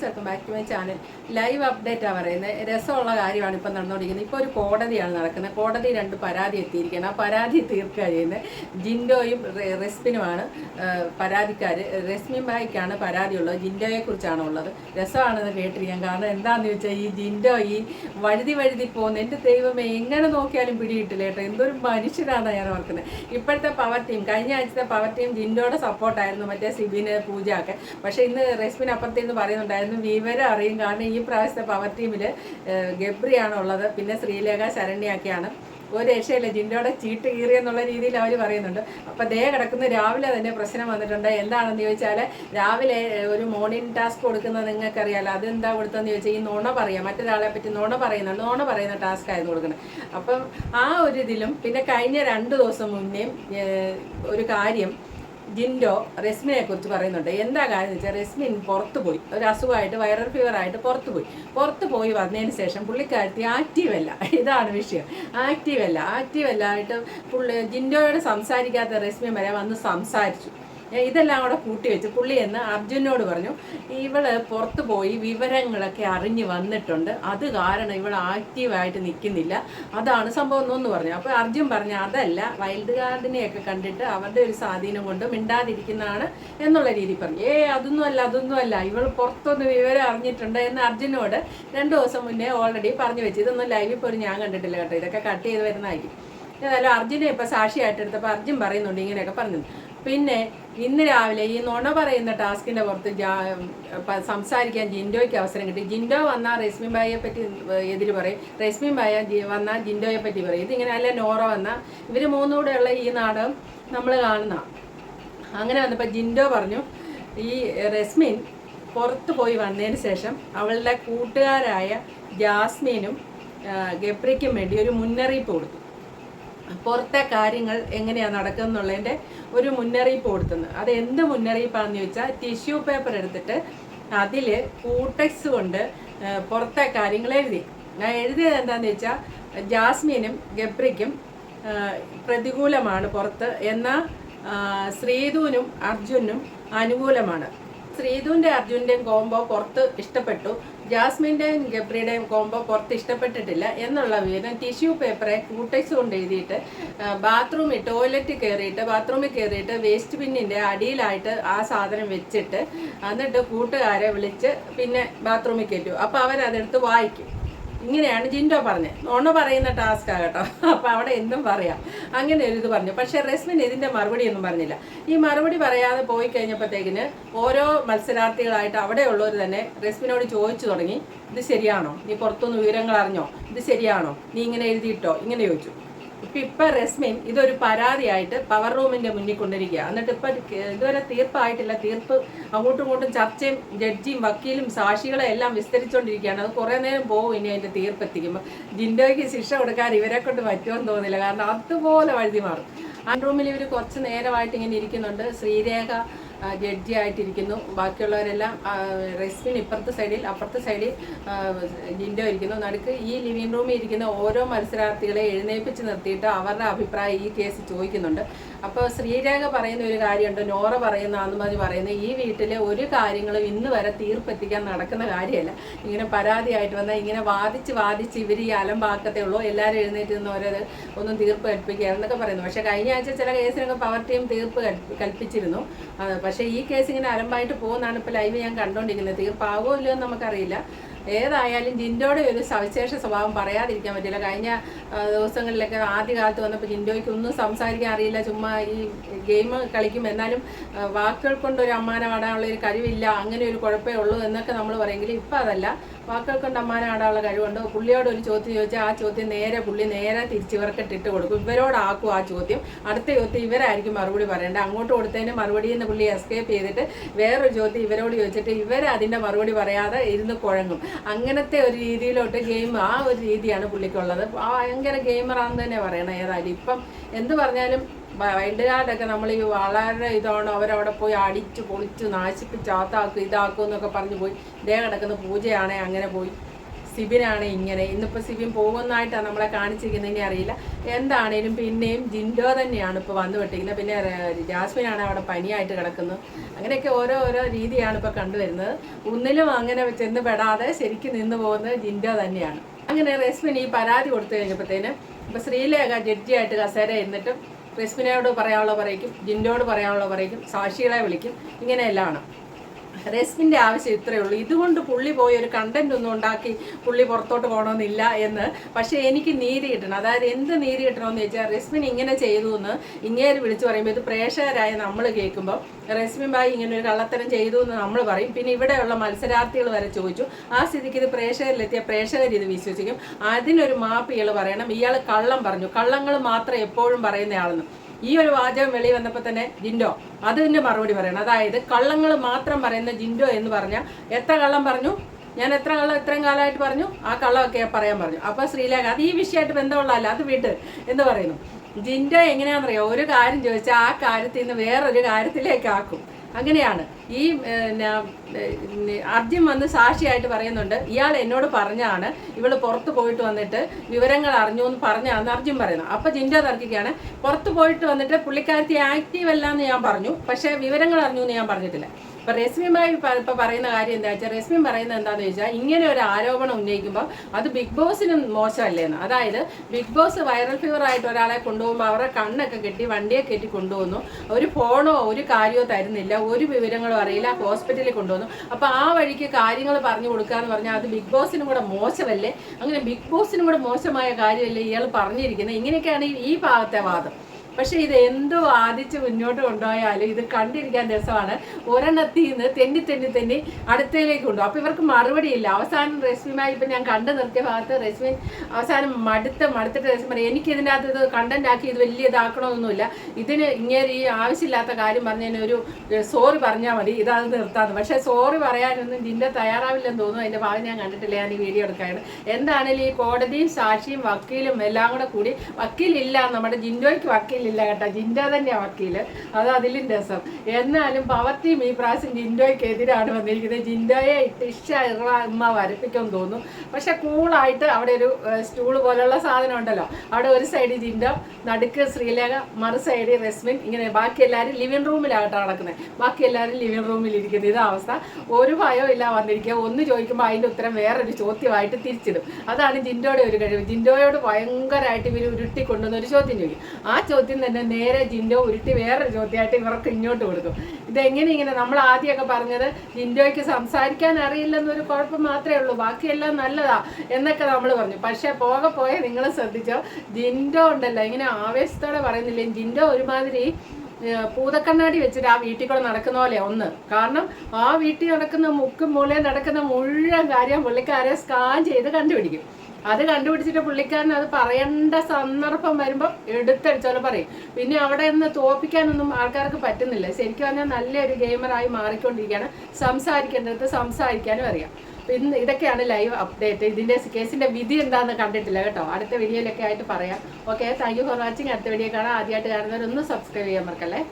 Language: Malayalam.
Friends welcome back to my channel live അപ്ഡേറ്റാണ് പറയുന്നത് രസമുള്ള കാര്യമാണ് ഇപ്പം നടന്നുകൊണ്ടിരിക്കുന്നത്. ഇപ്പോൾ ഒരു കോടതിയാണ് നടക്കുന്നത്. കോടതി രണ്ട് പരാതി എത്തിയിരിക്കുകയാണ്. ആ പരാതി തീർക്കുക ചെയ്യുന്നത് ജിൻഡോയും റെസ്മിനുമാണ് പരാതിക്കാർ റെസ്മിൻ ബായിക്കാണ് പരാതിയുള്ളത്. ജിൻഡോയെക്കുറിച്ചാണ് ഉള്ളത്. രസമാണെന്ന് കേട്ടിരിക്കാൻ കാരണം എന്താണെന്ന് വെച്ചാൽ ഈ ജിൻഡോ ഈ വഴുതി വഴുതി പോകുന്ന എന്റെ ദൈവമേ എങ്ങനെ നോക്കിയാലും പിടിയിട്ടില്ല കേട്ടോ. എന്തൊരു മനുഷ്യനാണ് ഞാൻ ഓർക്കുന്നത്. ഇപ്പോഴത്തെ പവർ ടീം കഴിഞ്ഞ ആഴ്ചത്തെ പവർ ടീം ജിൻഡോയുടെ സപ്പോർട്ടായിരുന്നു മറ്റേ സിബിന് പൂജ ഒക്കെ പക്ഷേ ഇന്ന് റെസ്മിൻ അപ്പുറത്ത് നിന്ന് പറയുന്നുണ്ടായിരുന്നു വിവരം അറിയും. കാരണം ഈ പ്രാവശ്യത്തെ പവർ ടീമിൽ ഗബ്രിയാണ് ഉള്ളത് പിന്നെ ശ്രീലേഖ ശരണ്യൊക്കെയാണ് ഒരു രക്ഷയില്ല. ജിൻഡോടെ ചീട്ട് കീറി എന്നുള്ള രീതിയിൽ അവർ പറയുന്നുണ്ട്. അപ്പം ദേ കിടക്കുന്ന. രാവിലെ തന്നെ പ്രശ്നം വന്നിട്ടുണ്ട്. എന്താണെന്ന് ചോദിച്ചാൽ രാവിലെ ഒരു മോർണിംഗ് ടാസ്ക് കൊടുക്കുന്നത് നിങ്ങൾക്കറിയാലോ. അതെന്താ കൊടുത്തതെന്ന് ചോദിച്ചാൽ ഈ നുണ പറയാം. മറ്റൊരാളെ പറ്റി നുണ പറയുന്നുണ്ട്. നുണ പറയുന്ന ടാസ്ക് ആയിരുന്നു കൊടുക്കുന്നത്. അപ്പം ആ ഒരു ഇതിലും പിന്നെ കഴിഞ്ഞ രണ്ട് ദിവസം മുന്നേ ഒരു കാര്യം ജിൻഡോ റെസ്മിനെ കുറിച്ച് പറയുന്നുണ്ട്. എന്താ കാര്യം വെച്ചാൽ റെസ്മിൻ പുറത്ത് പോയി. ഒരു അസുഖമായിട്ട് വൈറൽ ഫീവർ ആയിട്ട് പോയി. പുറത്ത് പോയി വന്നതിന് ശേഷം പുള്ളിക്കാരത്തി ആക്റ്റീവ് അല്ല. ഇതാണ് വിഷയം. ആക്റ്റീവ് അല്ല. ആക്റ്റീവ് അല്ല ആയിട്ട് പുള്ളി ജിൻഡോയോട് സംസാരിക്കാത്ത റെസ്മി വരെ വന്ന് സംസാരിച്ചു. ഇതെല്ലാം കൂടെ കൂട്ടി വെച്ച്. പുള്ളി എന്ന് അർജുനോട് പറഞ്ഞു ഇവൾ പുറത്തു പോയി വിവരങ്ങളൊക്കെ അറിഞ്ഞു വന്നിട്ടുണ്ട്. അത് കാരണം ഇവൾ ആക്റ്റീവായിട്ട് നിൽക്കുന്നില്ല. അതാണ് സംഭവം എന്ന് പറഞ്ഞു. അപ്പോൾ അർജുൻ പറഞ്ഞു അതല്ല വൈൽഡ് ഗാർഡിനെയൊക്കെ കണ്ടിട്ട് അവരുടെ ഒരു സ്വാധീനം കൊണ്ട് മിണ്ടാതിരിക്കുന്നതാണ് എന്നുള്ള രീതി പറഞ്ഞു. ഏ അതൊന്നും അല്ല അതൊന്നും അല്ല. ഇവൾ പുറത്തൊന്ന് വിവരം അറിഞ്ഞിട്ടുണ്ട് എന്ന് അർജുനോട് രണ്ട് ദിവസം മുന്നേ ഓൾറെഡി പറഞ്ഞു വെച്ചു. ഇതൊന്നും ലൈവിൽ പോലും ഞാൻ കണ്ടിട്ടില്ല കേട്ടോ. ഇതൊക്കെ കട്ട് ചെയ്ത് വരുന്നതായിരിക്കും. ഏതായാലും അർജുനെ ഇപ്പൊ സാക്ഷിയായിട്ട് എടുത്തപ്പോൾ അർജുൻ പറയുന്നുണ്ട് ഇങ്ങനെയൊക്കെ പറഞ്ഞു പിന്നെ ഇന്ന് രാവിലെ ഈ നുണ പറയുന്ന ടാസ്കിന്റെ പുറത്ത് സംസാരിക്കാൻ ജിൻഡോയ്ക്ക് അവസരം കിട്ടി. ജിൻഡോ വന്നാൽ റെസ്മിൻ ബായിയെ പറ്റി എതിര് പറയും. റെസ്മിൻ ബായ ജി- വന്നാൽ ജിൻഡോയെ പറ്റി പറയും. ഇതിങ്ങനെ അല്ല നോറ വന്നാൽ ഇവർ മൂന്നുകൂടെയുള്ള ഈ നാടകം നമ്മൾ കാണുന്ന. അങ്ങനെ വന്നപ്പോൾ ജിൻഡോ പറഞ്ഞു ഈ റെസ്മിൻ പുറത്ത് പോയി വന്നതിന് ശേഷം അവളുടെ കൂട്ടുകാരായ ജാസ്മിനും ആ, ഗബ്രിക്കും വേണ്ടി ഒരു മുന്നറിയിപ്പ് കൊടുത്തു. പുറത്തെ കാര്യങ്ങൾ എങ്ങനെയാണ് നടക്കുന്നുള്ളതിന്റെ ഒരു മുന്നറിയിപ്പ് കൊടുത്തുന്നത് അത് എന്ത് മുന്നറിയിപ്പാണെന്ന് ചോദിച്ചാൽ ടിഷ്യൂ പേപ്പർ എടുത്തിട്ട് അതിൽ കൂട്ടക്സ് കൊണ്ട് പുറത്തെ കാര്യങ്ങൾ എഴുതി. ഞാൻ എഴുതിയത് എന്താണെന്ന് വെച്ചാൽ ജാസ്മിനും ഗബ്രിക്കും പ്രതികൂലമാണ് പുറത്ത്. എന്നാൽ ശ്രീതുവിനും അർജുനും അനുകൂലമാണ്. ശ്രീധുവിന്റെ അർജുന്റെയും കോംബോ പുറത്ത് ഇഷ്ടപ്പെട്ടു. ജാസ്മിന്റെയും ഗബ്രിയുടെയും കോംബോ പുറത്ത് ഇഷ്ടപ്പെട്ടിട്ടില്ല എന്നുള്ള വിവരം ടിഷ്യൂ പേപ്പറെ കൂട്ടൈസ് കൊണ്ട് എഴുതിയിട്ട് ബാത്റൂമിൽ ടോയ്ലറ്റ് കയറിയിട്ട് ബാത്റൂമിൽ കയറിയിട്ട് വേസ്റ്റ് ബിന്നിന്റെ അടിയിലായിട്ട് ആ സാധനം വെച്ചിട്ട് എന്നിട്ട് കൂട്ടുകാരെ വിളിച്ച് പിന്നെ ബാത്റൂമിൽ കയറ്റു. അപ്പോൾ അവരതെടുത്ത് വായിക്കും. ഇങ്ങനെയാണ് ജിൻഡോ പറഞ്ഞത്. നുണ പറയുന്ന ടാസ്ക് ആകട്ടോ അപ്പോൾ അവിടെ എന്തും പറയാം. അങ്ങനെ ഒരു ഇത് പറഞ്ഞു. പക്ഷേ റെസ്മിൻ ഇതിന്റെ മറുപടി ഒന്നും പറഞ്ഞില്ല. ഈ മറുപടി പറയാതെ പോയി കഴിഞ്ഞപ്പോഴത്തേക്കിന് ഓരോ മത്സരാർത്ഥികളായിട്ട് അവിടെയുള്ളവർ തന്നെ റെസ്മിനോട് ചോദിച്ചു തുടങ്ങി. ഇത് ശരിയാണോ? നീ പുറത്തുനിന്ന് വിവരങ്ങൾ അറിഞ്ഞോ? ഇത് ശരിയാണോ? നീ ഇങ്ങനെ എഴുതിയിട്ടോ? ഇങ്ങനെ ചോദിച്ചു. ഇപ്പൊ ഇപ്പൊ റെസ്മിൻ ഇതൊരു പരാതിയായിട്ട് പവർ റൂമിന്റെ മുന്നിൽ കൊണ്ടിരിക്കുക എന്നിട്ട് ഇപ്പൊ ഇതുവരെ തീർപ്പായിട്ടില്ല. തീർപ്പ് അങ്ങോട്ടും ഇങ്ങോട്ടും ചർച്ചയും ജഡ്ജിയും വക്കീലും സാക്ഷികളെ എല്ലാം വിസ്തരിച്ചുകൊണ്ടിരിക്കുകയാണ് അത് കുറെ നേരം പോകും ഇനി അതിന്റെ തീർപ്പ് എത്തിക്കുമ്പോൾ ജിൻഡോയ്ക്ക് ശിക്ഷ കൊടുക്കാൻ ഇവരെ കൊണ്ട് പറ്റുമെന്ന് തോന്നുന്നില്ല കാരണം അതുപോലെ വഴുതി മാറും. ആ റൂമിൽ ഇവർ കുറച്ച് നേരമായിട്ട് ഇങ്ങനെ ഇരിക്കുന്നുണ്ട്. ശ്രീരേഖ ജഡ്ജി ആയിട്ടിരിക്കുന്നു. ബാക്കിയുള്ളവരെല്ലാം റെസ്റ്റിന് ഇപ്പുറത്തെ സൈഡിൽ അപ്പുറത്തെ സൈഡിൽ ജിൻഡോ ഇരിക്കുന്നു. നടുക്ക് ഈ ലിവിംഗ് റൂമിൽ ഇരിക്കുന്ന ഓരോ മത്സരാർത്ഥികളെ എഴുന്നേൽപ്പിച്ച് നിർത്തിയിട്ട് അവരുടെ അഭിപ്രായം ഈ കേസ് ചോദിക്കുന്നുണ്ട്. അപ്പോൾ ശ്രീരേഖ പറയുന്ന ഒരു കാര്യമുണ്ട്. നോറ പറയുന്ന ആന്നുമതി പറയുന്നത് ഈ വീട്ടിലെ ഒരു കാര്യങ്ങളും ഇന്ന് വരെ തീർപ്പെത്തിക്കാൻ നടക്കുന്ന കാര്യമല്ല. ഇങ്ങനെ പരാതിയായിട്ട് വന്നാൽ ഇങ്ങനെ വാദിച്ച് വാദിച്ച് ഇവർ ഈ അലമ്പാക്കത്തേ ഉള്ളൂ. എല്ലാവരും എഴുന്നേറ്റ് നിന്ന് ഓരോ ഒന്നും തീർപ്പ് കൽപ്പിക്കുക എന്നൊക്കെ പറയുന്നു. പക്ഷേ കഴിഞ്ഞ ആഴ്ച ചില കേസിനൊക്കെ പവർ ടീം തീർപ്പ് കൽപ്പിച്ചിരുന്നു. പക്ഷേ ഈ കേസ് ഇങ്ങനെ അലമ്പായിട്ട് പോകുന്നതാണ് ഇപ്പോൾ ലൈവ് ഞാൻ കണ്ടുകൊണ്ടിരിക്കുന്നത് തീർപ്പാകോ ഇല്ലയോ എന്ന് നമുക്കറിയില്ല. ഏതായാലും ജിൻഡോയുടെ ഒരു സവിശേഷ സ്വഭാവം പറയാതിരിക്കാൻ പറ്റില്ല. കഴിഞ്ഞ ദിവസങ്ങളിലൊക്കെ ആദ്യ കാലത്ത് വന്നപ്പോൾ ജിൻഡോയ്ക്ക് ഒന്നും സംസാരിക്കാൻ അറിയില്ല. ചുമ്മാ ഈ ഗെയിം കളിക്കും. എന്നാലും വാക്കുകൾ കൊണ്ട് ഒരു അമ്മാനം ആടാനുള്ള ഒരു കഴിവില്ല. അങ്ങനെ ഒരു കുഴപ്പമേ ഉള്ളൂ എന്നൊക്കെ നമ്മൾ പറയുമെങ്കിൽ ഇപ്പം അതല്ല. വാക്കുകൾ കൊണ്ട് അമ്മാനം ആടാനുള്ള കഴിവുണ്ട്? പുള്ളിയോട് ഒരു ചോദ്യം ചോദിച്ചാൽ ആ ചോദ്യം നേരെ പുള്ളി നേരെ തിരിച്ച് ഇവർക്ക് ഇട്ട് കൊടുക്കും. ഇവരോടാക്കും ആ ചോദ്യം. അടുത്ത ചോദ്യം ഇവരായിരിക്കും മറുപടി പറയേണ്ടത്. അങ്ങോട്ട് കൊടുത്തതിന് മറുപടിയിൽ നിന്ന് പുള്ളി എസ്കേപ്പ് ചെയ്തിട്ട് വേറൊരു ചോദ്യം ഇവരോട് ചോദിച്ചിട്ട് ഇവർ അതിന്റെ മറുപടി പറയാതെ ഇരുന്ന് കുഴങ്ങും. അങ്ങനത്തെ ഒരു രീതിയിലോട്ട് ഗെയിം ആ ഒരു രീതിയാണ് പുള്ളിക്കുള്ളത്. ഭയങ്കര ഗെയിമറാന്ന് തന്നെ പറയണം ഏതായാലും. ഇപ്പം എന്ത് പറഞ്ഞാലും വൈൽഡ് കാർഡൊക്കെ നമ്മൾ ഈ വളരെ ഇതാണ്. അവരവിടെ പോയി അടിച്ച് പൊളിച്ച് നാശിപ്പിച്ച് ആത്താക്കും ഇതാക്കും എന്നൊക്കെ പറഞ്ഞ് പോയി. ഇതേ കിടക്കുന്ന പൂജയാണെ അങ്ങനെ പോയി. സിബിനാണ് ഇങ്ങനെ. ഇന്നിപ്പോൾ സിബിൻ പോകുന്നതായിട്ടാണ് നമ്മളെ കാണിച്ചിരിക്കുന്നതിനെ അറിയില്ല. എന്താണേലും പിന്നെയും ജിൻഡോ തന്നെയാണ് ഇപ്പോൾ വന്നു വിട്ടിരിക്കുന്നത് പിന്നെ ജാസ്മിനാണ് അവിടെ പനിയായിട്ട് കിടക്കുന്നത്. അങ്ങനെയൊക്കെ ഓരോ ഓരോ രീതിയാണ് ഇപ്പോൾ കണ്ടുവരുന്നത്. ഒന്നിലും അങ്ങനെ ചെന്ന് പെടാതെ ശരിക്കും നിന്ന് പോകുന്നത് ജിൻഡോ തന്നെയാണ്. അങ്ങനെ റെസ്മിൻ ഈ പരാതി കൊടുത്തു കഴിഞ്ഞപ്പോഴത്തേന് ഇപ്പോൾ ശ്രീലേഖ ജഡ്ജിയായിട്ട് കസേര ഇരുന്നിട്ട് റെസ്മിനോട് പറയാനുള്ള പറയിക്കും ജിൻഡോട് പറയാനുള്ള സാക്ഷികളെ വിളിക്കും ഇങ്ങനെയെല്ലാമാണ് റെസ്മിന്റെ ആവശ്യം ഇത്രയേ ഉള്ളൂ. ഇതുകൊണ്ട് പുള്ളി പോയി ഒരു കണ്ടന്റ് ഒന്നും ഉണ്ടാക്കി പുള്ളി പുറത്തോട്ട് പോകണമെന്നില്ല എന്ന്. പക്ഷേ എനിക്ക് നീതി കിട്ടണം. അതായത് എന്ത് നീതി കിട്ടണമെന്ന് ചോദിച്ചാൽ റെസ്മിൻ ഇങ്ങനെ ചെയ്തു എന്ന് ഇങ്ങേര് വിളിച്ചു പറയുമ്പോൾ ഇത് പ്രേക്ഷകരായ നമ്മൾ കേൾക്കുമ്പോൾ റെസ്മിൻ ബായി ഇങ്ങനെ ഒരു കള്ളത്തരം ചെയ്തു എന്ന് നമ്മൾ പറയും. പിന്നെ ഇവിടെയുള്ള മത്സരാർത്ഥികൾ വരെ ചോദിച്ചു. ആ സ്ഥിതിക്ക് ഇത് പ്രേക്ഷകരിലെത്തിയ പ്രേക്ഷകർ ഇത് വിശ്വസിക്കും. അതിനൊരു മാപ്പ് ഇയാൾ പറയണം. ഇയാൾ കള്ളം പറഞ്ഞു. കള്ളങ്ങൾ മാത്രം എപ്പോഴും പറയുന്നയാളെന്ന്. ഈ ഒരു വാചകം വെളി വന്നപ്പോൾ തന്നെ ജിൻഡോ അതിന്റെ മറുപടി പറയണം. അതായത് കള്ളങ്ങൾ മാത്രം പറയുന്ന ജിൻഡോ എന്ന് പറഞ്ഞാൽ എത്ര കള്ളം പറഞ്ഞു? ഞാൻ എത്ര കള്ളം ഇത്രയും കാലമായിട്ട് പറഞ്ഞു? ആ കള്ളമൊക്കെ പറയാൻ പറഞ്ഞു. അപ്പോൾ ശ്രീലേഖ അത് ഈ വിഷയമായിട്ട് ബന്ധമുള്ളതല്ല അത് വിട്ട് എന്ന് പറയുന്നു. ജിൻഡോ എങ്ങനെയാണെന്നറിയോ? ഒരു കാര്യം ചോദിച്ചാൽ ആ കാര്യത്തിൽ നിന്ന് വേറൊരു കാര്യത്തിലേക്ക് ആക്കും. അങ്ങനെയാണ്. ഈ ആദ്യം വന്ന് സാക്ഷിയായിട്ട് പറയുന്നുണ്ട് ഇയാൾ എന്നോട് പറഞ്ഞാണ് ഇവൾ പുറത്ത് പോയിട്ട് വന്നിട്ട് വിവരങ്ങൾ അറിഞ്ഞു എന്ന് പറഞ്ഞാണെന്ന് അർജുൻ പറയുന്നു. അപ്പൊ ജിൻഡോ തർക്കിക്കുകയാണ് പുറത്ത് പോയിട്ട് വന്നിട്ട് പുള്ളിക്കാരത്തി ആക്റ്റീവ് അല്ല എന്ന് ഞാൻ പറഞ്ഞു പക്ഷേ വിവരങ്ങൾ അറിഞ്ഞു എന്ന് ഞാൻ പറഞ്ഞിട്ടില്ല. ഇപ്പൊ രശ്മിയുമായി ഇപ്പൊ പറയുന്ന കാര്യം എന്താ വെച്ചാൽ രശ്മി പറയുന്നത് എന്താണെന്ന് വെച്ചാൽ ഇങ്ങനെ ഒരു ആരോപണം ഉന്നയിക്കുമ്പോൾ അത് ബിഗ് ബോസിനും മോശമല്ലേന്ന്. അതായത് ബിഗ് ബോസ് വൈറൽ ഫീവർ ആയിട്ട് ഒരാളെ കൊണ്ടുപോകുമ്പോൾ അവരുടെ കണ്ണൊക്കെ കെട്ടി വണ്ടിയെ കെട്ടി കൊണ്ടുപോകുന്നു ഒരു ഫോണോ ഒരു കാര്യമോ തരുന്നില്ല. ഒരു വിവരങ്ങളോ അറിയില്ല. ഹോസ്പിറ്റലിൽ കൊണ്ടുവന്നു. അപ്പൊ ആ വഴിക്ക് കാര്യങ്ങൾ പറഞ്ഞു കൊടുക്കുക എന്ന് പറഞ്ഞാൽ അത് ബിഗ് ബോസിനും കൂടെ മോശമല്ലേ? അങ്ങനെ ബിഗ് ബോസിനും കൂടെ മോശമായ കാര്യമല്ലേ ഇയാൾ പറഞ്ഞിരിക്കുന്നത് ഇങ്ങനെയൊക്കെയാണ് ഈ ഭാഗത്തെ വാദം. പക്ഷെ ഇത് എന്തോ ആദിച്ച് മുന്നോട്ട് കൊണ്ടുപോയാലും ഇത് കണ്ടിരിക്കാൻ രസമാണ്. ഒരെണ്ണത്തിൽ നിന്ന് തെന്നി തെന്നി തെന്നി അടുത്തയിലേക്ക് കൊണ്ടുപോകും. അപ്പൊ ഇവർക്ക് മറുപടിയില്ല അവസാനം റെസ്മിമായി ഇപ്പൊ ഞാൻ കണ്ടു നിർത്തിയ ഭാഗത്ത് റെസ്മി അവസാനം മടുത്ത് മടുത്തിട്ട് റെസ്മി പറയും എനിക്ക് ഇതിനകത്ത് ഇത് കണ്ടന്റ് ആക്കി ഇത് വലിയ ഇതാക്കണമൊന്നുമില്ല. ഇതിന് ഇങ്ങനെ ഈ ആവശ്യമില്ലാത്ത കാര്യം പറഞ്ഞതിന് ഒരു സോറി പറഞ്ഞാൽ മതി. ഇതാണ് നിർത്താന്ന്. പക്ഷെ സോറി പറയാനൊന്നും നിന്റെ തയ്യാറാവില്ലെന്ന് തോന്നുന്നു. അതിന്റെ ഭാഗം ഞാൻ കണ്ടിട്ടില്ല. ഞാൻ ഈ വീഡിയോ എടുക്കാണ് എന്താണേലും ഈ കോടതിയും സാക്ഷിയും വക്കീലും എല്ലാം കൂടെ കൂടി വക്കീലില്ല. നമ്മുടെ ജിൻഡോയ്ക്ക് വക്കീലില്ല കേട്ടോ. ജിൻഡോ തന്നെയാണ് വക്കീൽ. അത് അതിലും രസം. എന്നാലും പവർ ടീം ഈ പ്രാവശ്യം ജിൻഡോയ്ക്ക് എതിരാണ് വന്നിരിക്കുന്നത്. ജിൻഡോയെ ഇഷ്ട ഉമ്മ വരപ്പിക്കുമെന്ന് തോന്നും പക്ഷെ കൂളായിട്ട് അവിടെ ഒരു സ്റ്റൂൾ പോലുള്ള സാധനം ഉണ്ടല്ലോ. അവിടെ ഒരു സൈഡിൽ ജിൻഡോ നടുക്ക് ശ്രീലേഖ മറു സൈഡിൽ റെസ്മിൻ ഇങ്ങനെ ബാക്കി എല്ലാവരും ലിവിങ് റൂമിലാകട്ടെ നടക്കുന്നത് ബാക്കി എല്ലാവരും ലിവിങ് റൂമിൽ ഇരിക്കുന്നത് ഇതാ അവസ്ഥ. ഒരു ഭയം ഇല്ല വന്നിരിക്കുക. ഒന്ന് ചോദിക്കുമ്പോൾ അതിന്റെ ഉത്തരം വേറൊരു ചോദ്യമായിട്ട് തിരിച്ചിടും. അതാണ് ജിൻഡോയുടെ ഒരു കഴിവ്. ജിൻഡോയോട് ഭയങ്കരമായിട്ട് ഇവർ ഉരുട്ടി ഒരു ചോദ്യം ചോദിക്കും. ആ ചോദ്യം തന്നെ നേരെ ജിൻഡോ ഉരുട്ടി വേറൊരു ചോദ്യമായിട്ട് ഇവർക്ക് ഇങ്ങോട്ട് കൊടുക്കും ഇതെങ്ങനെ ഇങ്ങനെ നമ്മൾ ആദ്യമൊക്കെ പറഞ്ഞത് ജിൻഡോയ്ക്ക് സംസാരിക്കാൻ അറിയില്ലെന്നൊരു കുഴപ്പം മാത്രമേ ഉള്ളൂ ബാക്കിയെല്ലാം നല്ലതാ എന്നൊക്കെ നമ്മൾ പറഞ്ഞു. പക്ഷേ പോകെ പോയെ നിങ്ങൾ ശ്രദ്ധിച്ചോ ജിൻഡോ ഉണ്ടല്ലോ ഇങ്ങനെ ആവേശത്തോടെ പറയുന്നില്ലേ ജിൻഡോ ഒരുമാതിരി പൂതക്കണ്ണാടി വെച്ചിട്ട് ആ വീട്ടിൽ കൂടെ നടക്കുന്ന പോലെ ഒന്ന്. കാരണം ആ വീട്ടിൽ നടക്കുന്ന മുക്കും മൂലയും നടക്കുന്ന മുഴുവൻ കാര്യം പുള്ളിക്കാരെ സ്കാൻ ചെയ്ത് കണ്ടുപിടിക്കും. അത് കണ്ടുപിടിച്ചിട്ട് പുള്ളിക്കാരൻ അത് പറയേണ്ട സന്ദർഭം വരുമ്പോൾ എടുത്തടിച്ചോലെ പറയും. പിന്നെ അവിടെ നിന്ന് തോപ്പിക്കാനൊന്നും ആൾക്കാർക്ക് പറ്റുന്നില്ല. ശരിക്കും പറഞ്ഞാൽ നല്ലൊരു ഗെയിമറായി മാറിക്കൊണ്ടിരിക്കുകയാണ്. സംസാരിക്കേണ്ടത് സംസാരിക്കാനും അറിയാം. ഇന്ന് ഇതൊക്കെയാണ് ലൈവ് അപ്ഡേറ്റ്. ഇതിന്റെ കേസിന്റെ വിധി എന്താണെന്ന് കണ്ടിട്ടില്ല കേട്ടോ. അടുത്ത വീഡിയോയിലൊക്കെ ആയിട്ട് പറയാം. Okay thank you for watching അടുത്ത വീഡിയോ കാണാം. ആദ്യമായിട്ട് കാണുന്നവരൊന്നും സബ്സ്ക്രൈബ് ചെയ്യാൻ മറക്കല്ലേ?